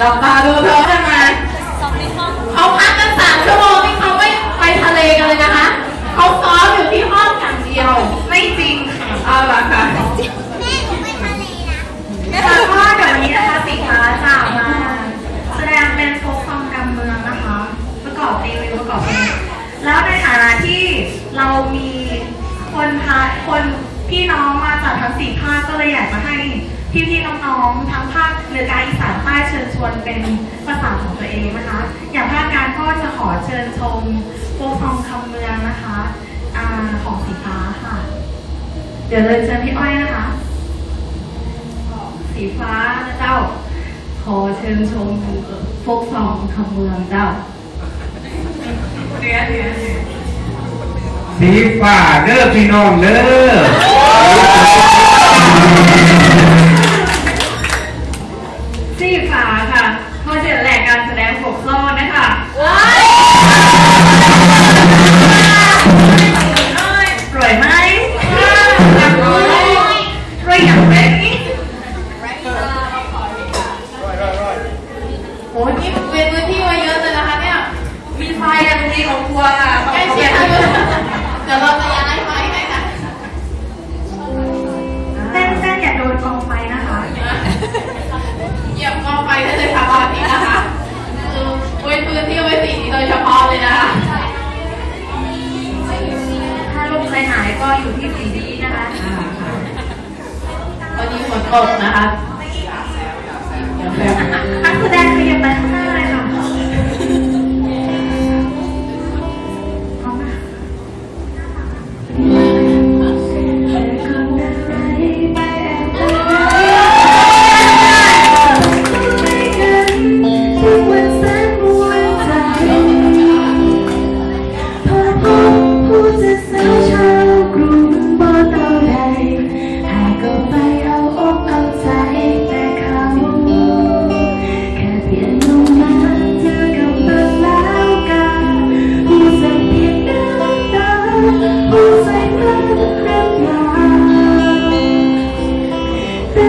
จับตาดูเธอทำไมเขาพักกันสามชั่วโมงนี่เขาไม่ไปทะเลกันเลยนะคะ เขาซ้อมอยู่ที่ห้องอย่างเดียว ไม่จริงค่ะเอาละค่ะแล้วก็เดี๋ยวนี้นะคะสินค้าจะมาแสดงเป็นโฟกซองการเมืองนะคะ ประกอบรีวิวประกอบเพลงแล้วในฐานะที่เรามีคนพาคนพี่น้องมาจากทั้งสี่ภาคก็เลยอยากจะให้ พี่ๆน้องๆทั้งภาคเหนือกลางอีสานใต้เชิญชวนเป็นภาษาของตัวเองนะคะ อย่างภาคกลารก็จะขอเชิญชมโฟกซองคำเมืองนะคะอของสีฟ้าค่ะ เดี๋ยวเลยเชิญพี่อ้อยนะคะสีฟ้านะเจ้า ขอเชิญชมโฟกซองคำเมืองเจ้าเดือเดือสีฟ้าเด้อพี่น้องเด้อ โอ้ยนี่เป็นพื้นที่ไว้เยอะเลยนะคะเนี่ย มีไฟอะตรงนี้ของครัวค่ะใกล้ชิดเลยเดี๋ยวเราจะย้ายไฟให้ค่ะเต้นเต้นอย่าโดนกองไฟนะคะเหยียบกองไฟได้เลยค่ะตอนนี้นะคะคือไว้พื้นที่ไว้สีนี้โดยเฉพาะเลยนะคะถ้าลมใจหายก็อยู่ที่สีนี้นะคะวันนี้ฝนตกนะคะเดี๋ยวแบบ for that video button.